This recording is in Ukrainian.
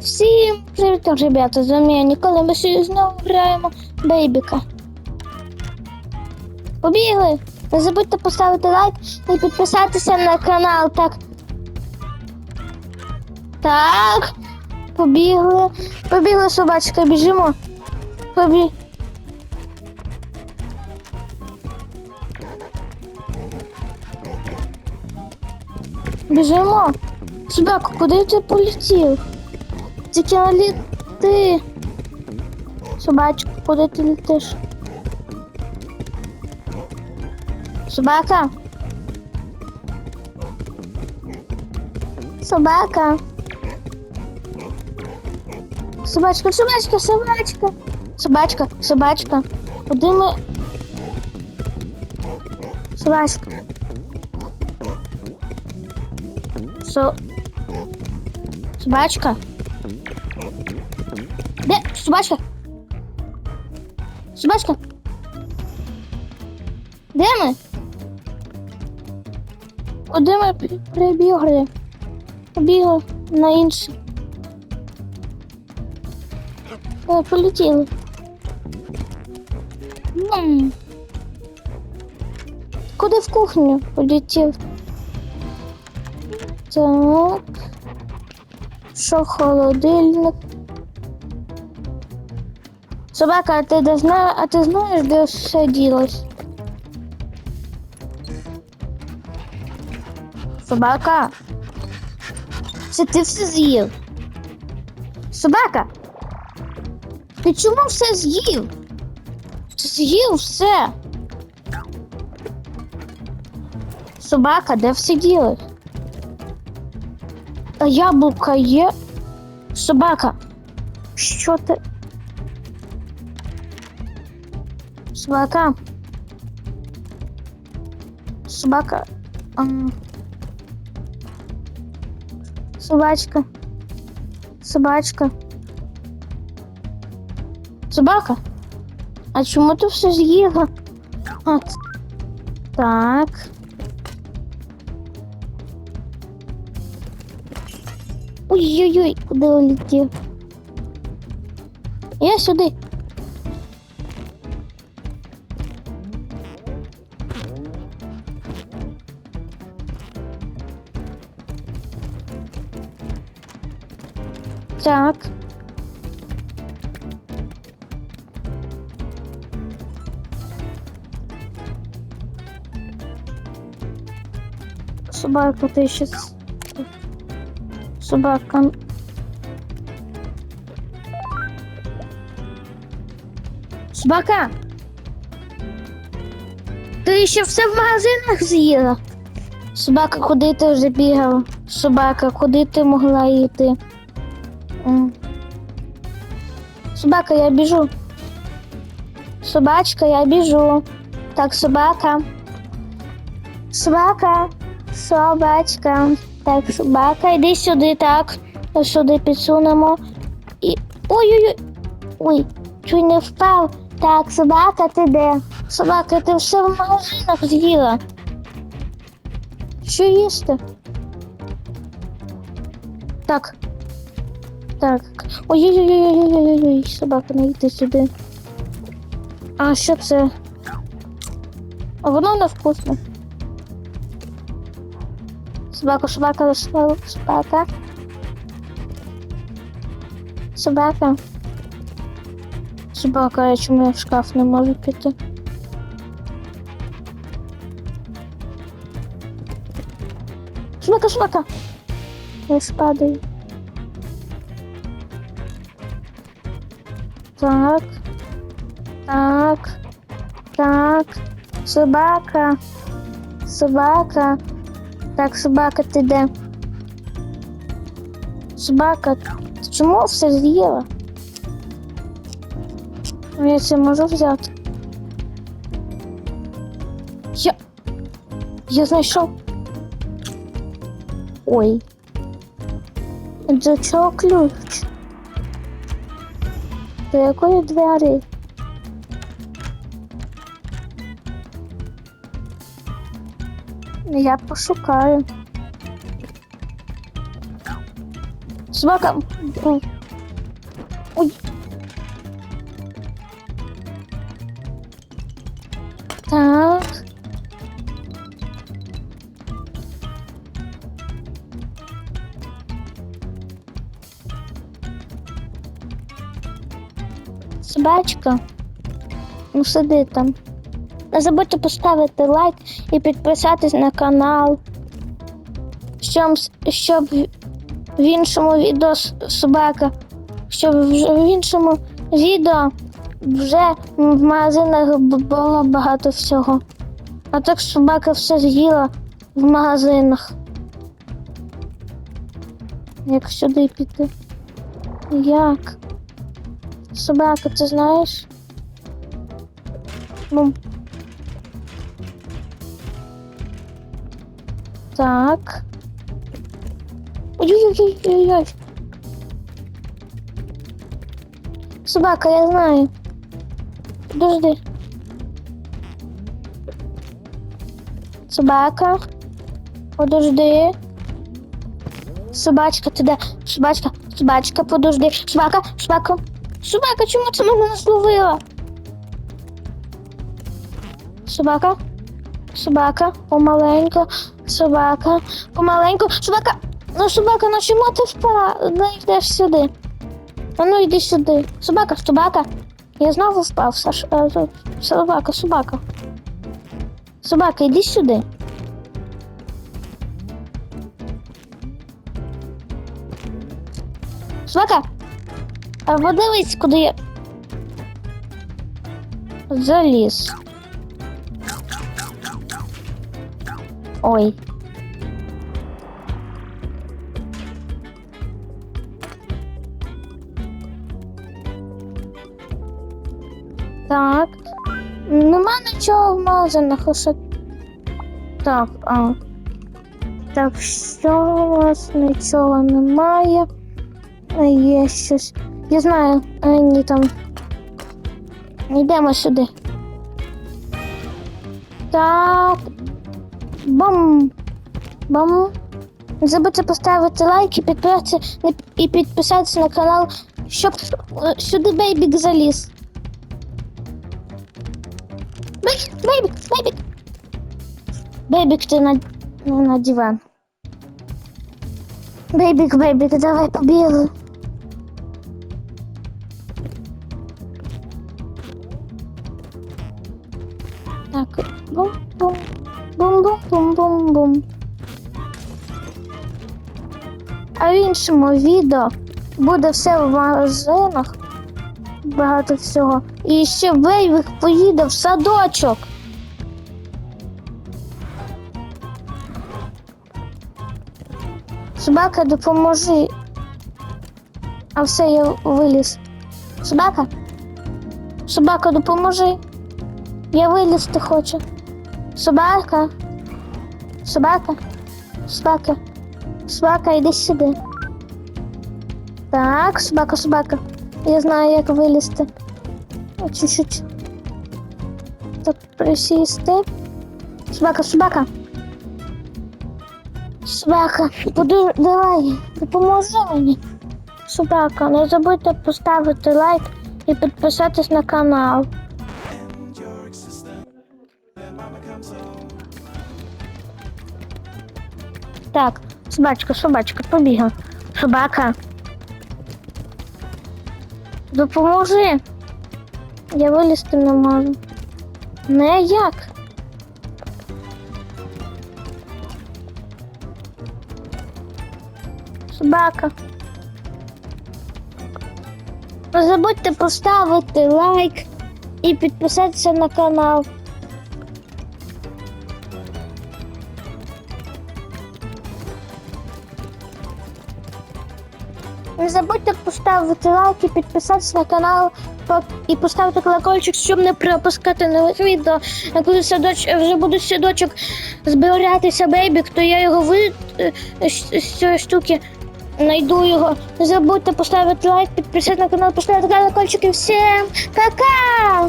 Всім привіт, ребята, з вами я Ніколи, ми сьогодні знову граємо Бейбіка. Побігли! Не забудьте поставити лайк і підписатися на канал. Так. Так. Побігли. Побігли, собачка, біжимо. Побі... Біжимо. Собака, куди ти полетів? Тільки літи. Собачка, куди ти летиш? Собака. Собака. Собачка, собачка, собачка. Собачка, собачка. Куди ми? Собачка. Со... Собачка. Собачка? Собачка? Де ми? Куди ми прибігли? Побігли на інше. О, полетіли. М. Куди в кухню полетів? Так. Що холодильник? Собака, а ти де зна... а ти знаєш, де все ділось? Собака. Це ти все з'їв? Собака. Ти чому все з'їв? Ти з'їв все. Собака, де все ділось? А яблука є? Собака. Що ти? Собака. Собака. Собачка. Собачка. Собака. А чому ти все з'їла? А, т- так. Ой-ой-ой, куди улетів? Я сюди. Так. Собака, ты сейчас... Собака. Собака! Ти ще все в магазинах з'їла? Собака, куди ти вже бігала? Собака, куди ти могла йти? Собака, я біжу. Собачка, я біжу. Так, собака. Собака. Собачка. Так, собака, йди сюди, так. Ось Сюди підсунемо. І. Ой-ой-ой. Ой, чуть не впав. Так, собака, ти де? Собака, ти все в магазинах з'їла. Що їсти? Так. Так. Ой-ой-ой-ой-ой-ой-ой, собака, не йди сюди. А що це? А воно невкусне. Собака, собака, собака, собака. Собака. Собака, а чому я в шкаф не можу піти? Собака, собака. Я спадаю. Так. Так. Так. Собака. Собака. Так, собака, ти де? Собака, ти чому все з'їла? Ну, Я це можу взяти. Я. Я знайшов. Ой. До чого ключ? До якої двері? Я пошукаю. Собака. Ой. Так. Собачка. Ну сиди там. Не забудьте поставити лайк і підписатись на канал. Щоб, щоб в іншому відео собака, щоб в іншому відео вже в магазинах було багато всього. А так собака все з'їла в магазинах. Як сюди піти? Як? Собака, ти знаєш? Ну. Так. Ой-ой-ой-ой-ой. Собака, я знаю. Подожди. Собака. Подожди. Собачка, ти де? Собачка, собачка, подожди. Собака, собака. Собака, чому це мене не зловила? Собака. Собака, помаленьку. Собака, помаленьку. Собака. Ну, собака, ну чому ти впала? Ну йдеш сюди. А ну йди сюди. Собака, собака. Я знову впав, Саш. е, Собака, собака. Собака, йди сюди. Собака. А подивись, куди я. Заліз. Ой. Так. Нема нічого в магазинах, лише. Так, а. Так, що у вас нічого немає. Є щось. Я знаю, ні там. Йдемо сюди. Так. Бам. Бам. Не забудьте поставити лайк і підписатися, і підписатися на канал, щоб е, сюди бейбік заліз. Бей- Бейбік, бейбік. Бейбік, ти на, на, на диван. Бейбік, бейбік, давай побігли. Бум-бум-бум-бум-бум. А в іншому відео буде все в магазинах. Багато всього. І ще Вейвик поїде в садочок. Собака, допоможи. А все, я виліз. Собака? Собака, допоможи. Я вилізти хочу. Собака. Собака. Собака. Собака, йди сюди. Так, собака, собака. Я знаю, як вилізти. Чуть-чуть. Так, присісти. Собака, собака. Собака, буду, давай, допоможи мені. Собака, не забудьте поставити лайк і підписатись на канал. Так, собачка, собачка, побігла. Собака. Допоможи. Я вилізти не можу. Не як. Собака. Не забудьте поставити лайк і підписатися на канал. Забудьте поставити лайк і підписатися на канал і поставити колокольчик, щоб не пропускати нових відео. А Коли садоч... вже буде садочок збиратися бейбік, то я його ви е, з цієї штуки знайду його. Не забудьте поставити лайк, підписатися на канал, поставити колокольчик і всім пока!